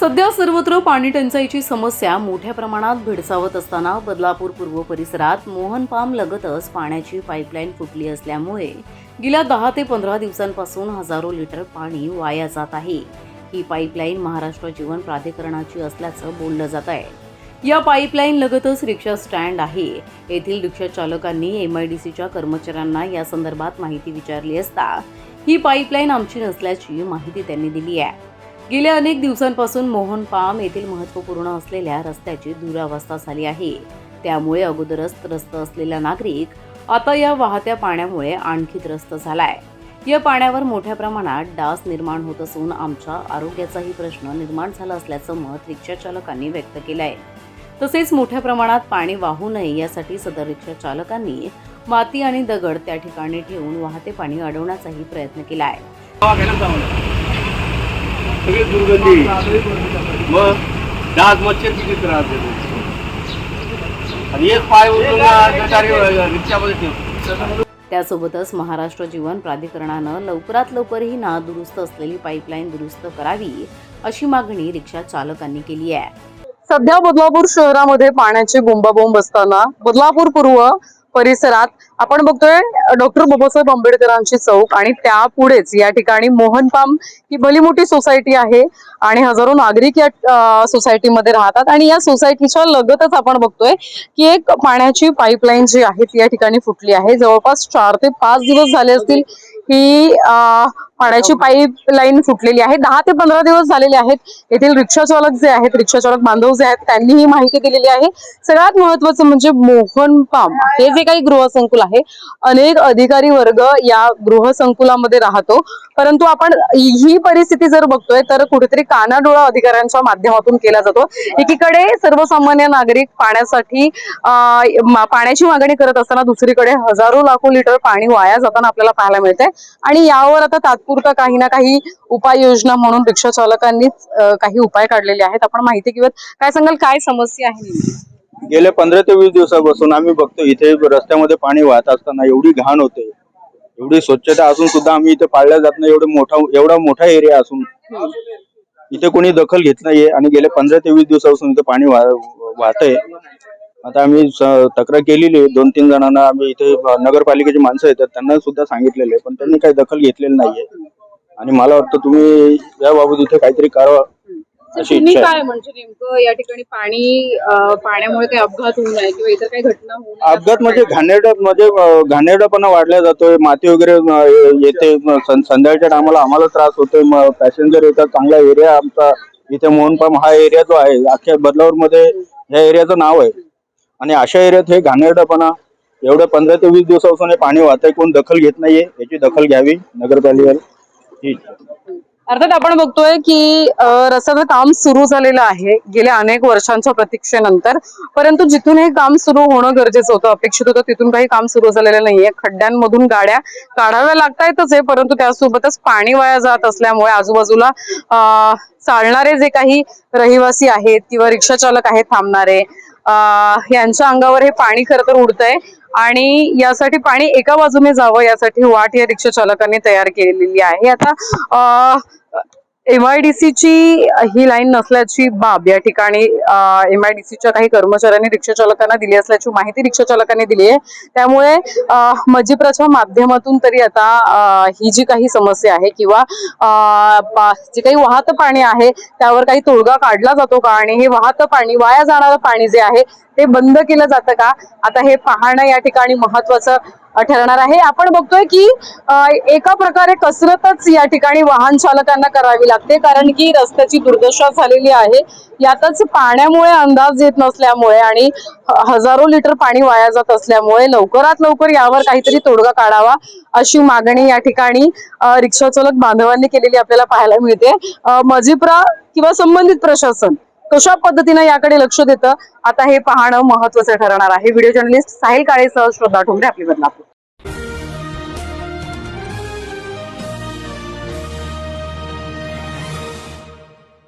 सध्या सर्वत्र पाणी टंचाईची समस्या मोठ्या प्रमाणात भेडसावत असताना बदलापूर पूर्व परिसरात मोहनपाम लगतच पाण्याची पाईपलाईन फुटली असल्यामुळे गेल्या दहा ते पंधरा दिवसांपासून हजारो लिटर पाणी वाया जात आहे. ही पाईपलाईन महाराष्ट्र जीवन प्राधिकरणाची असल्याचं बोललं जात आहे. या पाईपलाईन लगतच रिक्षा स्टँड आहे. येथील रिक्षा चालकांनी एम आय डी सीच्या कर्मचाऱ्यांना या संदर्भात माहिती विचारली असता ही पाईपलाईन आमची नसल्याची माहिती त्यांनी दिली आहे. गेल्या अनेक दिवसांपासून मोहन पाम येथील महत्त्वपूर्ण असलेल्या रस्त्याची दुरावस्था झाली आहे. त्यामुळे अगोदरच त्रस्त असलेला नागरिक आता या वाहत्या पाण्यामुळे आणखी त्रस्त झालाय. या पाण्यावर मोठ्या प्रमाणात डास निर्माण होत असून आमच्या आरोग्याचाही प्रश्न निर्माण झाला असल्याचं मत रिक्षा चालकांनी व्यक्त केलं आहे तसेच मोठ्या प्रमाणात पाणी वाहू नये यासाठी सदर रिक्षा चालकांनी माती आणि दगड त्या ठिकाणी ठेवून वाहते पाणी अडवण्याचाही प्रयत्न केला आहे सगळी दुर्गंधी. मग डाग मच्छर किती त्रास देतो? आणि एक पाय उचलून रिक्षामध्ये ठेवतो त्यासोबतच महाराष्ट्र जीवन प्राधिकरणानं लवकरात लवकर ही नादुरुस्त असलेली पाईपलाईन दुरुस्त करावी अशी मागणी रिक्षा चालकांनी केली आहे. सध्या बदलापूर शहरामध्ये पाण्याची बोंबाबोंब असताना बदलापूर पूर्व परिसरात आपण बघतोय डॉक्टर बाबासाहेब आंबेडकरांची चौक आणि त्या पुढेच या ठिकाणी मोहन पाम ही भली मोठी सोसायटी आहे आणि हजारो नागरिक या सोसायटीमध्ये राहतात. आणि या सोसायटीच्या लगतच आपण बघतोय की एक पाण्याची पाईपलाईन जी आहे ती या ठिकाणी फुटली आहे. जवळपास चार ते पाच दिवस झाले असतील ही पाण्याची पाईपलाईन फुटलेली आहे. दहा ते पंधरा दिवस झालेले आहेत. येथील रिक्षा चालक जे आहेत रिक्षा चालक बांधव जे आहेत त्यांनी ही माहिती दिलेली आहे. सगळ्यात महत्वाचं म्हणजे मोहन पाम हे जे काही गृहसंकुल आहे अनेक अधिकारी वर्ग या गृहसंकुलामध्ये राहतो. परंतु आपण ही परिस्थिती जर बघतोय तर कुठेतरी कानाडोळा अधिकाऱ्यांच्या माध्यमातून केला जातो. एकीकडे सर्वसामान्य नागरिक पाण्यासाठी पाण्याची मागणी करत असताना दुसरीकडे हजारो लाखो लिटर पाणी वाया जाताना आपल्याला पाहायला मिळते आणि यावर आता तात्पुरता काही ना काही उपाययोजना म्हणून रिक्षा चालकांनीच काही उपाय काढलेले आहेत. आपण माहिती घेऊयात. काय सांगाल? काय समस्या आहे गेल्या पंधरा ते वीस दिवसापासून आम्ही बघतो इथे रस्त्यामध्ये पाणी वाहत असताना एवढी घाण होते. एवढी स्वच्छता असून सुद्धा आम्ही इथे पाळल्या जात नाही. एवढे मोठा एवढा मोठा एरिया असून इथे कोणी दखल घेत नाहीये. आणि गेल्या पंधरा ते वीस दिवसापासून इथे पाणी वाहत आहे आता आम्ही तक्रार केलेली आहे. दोन तीन जणांना आम्ही इथे नगरपालिकेची माणसं येतात त्यांना सुद्धा सांगितलेले आहे पण त्यांनी काही दखल घेतलेली नाहीये. आणि मला वाटतं तुम्ही याबाबत इथे काहीतरी करावं अशी तुम्ही इच्छा आहे. काय म्हणजे नेमकं या ठिकाणी पाणी अं, पाण्यामुळे काही अपघात होऊ नये किंवा इतर काही घटना होऊ नये? अपघात म्हणजे घाणेरडा म्हणजे अं, घाणेरडापणा वाढला जातोय माती वगैरे अं, येते म, सं- संध्याकाळच्या टायमाला आम्हाला त्रास होतोय पॅसेंजर येतात चांगला एरिया आमचा इथे मोहनपाम हा एरिया जो आहे अख्ख्या बदलावर मध्ये ह्या एरियाचं नाव आहे. आणि अशा एरियात हे घाणेरडपणा एवढं पंधरा ते वीस दिवसापासून हे पाणी वाहतंय कोण दखल घेत नाहीये याची दखल घ्यावी नगरपालिकेला अर्थात आपण बघतोय की रस्त्याचं काम सुरू झालेलं आहे गेल्या अनेक वर्षांच्या प्रतीक्षेनंतर. परंतु जिथून हे काम सुरू होणं गरजेचं होतं अपेक्षित होतं तिथून काही काम सुरू झालेलं नाहीये. खड्ड्यांमधून गाड्या काढाव्या लागतायतच आहे परंतु त्यासोबतच पाणी वाया जात असल्यामुळे आजूबाजूला चालणारे जे काही रहिवासी आहेत किंवा रिक्षा चालक आहेत थांबणारे यांच्या अंगावर हे पाणी खरं तर उडतंय. आणि यासाठी पाणी एका बाजूने जावं यासाठी वाट या रिक्षा चालकांनी तयार केलेली आहे. आता एम ही लाईन नसल्याची बाब या ठिकाणी एम काही कर्मचाऱ्यांनी रिक्षा चालकांना दिली असल्याची माहिती रिक्षा चालकांनी दिली आहे. त्यामुळे अं, माध्यमातून तरी आता ही जी काही समस्या आहे किंवा जे काही वाहतं पाणी आहे त्यावर काही तोडगा काढला जातो का? आणि हे वाहतं पाणी वाया जाणारं पाणी जे आहे ते बंद केलं जातं का? आता हे पाहणं या ठिकाणी महत्वाचं ठरणार आहे. आपण बघतोय की एका प्रकारे कसरतच या ठिकाणी वाहन चालकांना करावी लागते. कारण की रस्त्याची दुर्दशा झालेली आहे. यातच पाण्यामुळे अंदाज येत नसल्यामुळे आणि हजारो लिटर पाणी वाया जात असल्यामुळे लवकरात लवकर यावर काहीतरी तोडगा काढावा अशी मागणी या ठिकाणी अ, रिक्षा चालक बांधवांनी केलेली आपल्याला पाहायला मिळते. मजिप्रा किंवा संबंधित प्रशासन. कशा पद्धतीने याकडे लक्ष देतं? आता हे पाहणं महत्वाचं ठरणार आहे. व्हिडिओ जर्नलिस्ट साहिल काळेसह श्रद्धा ठोंबरे आपली बदलापूर.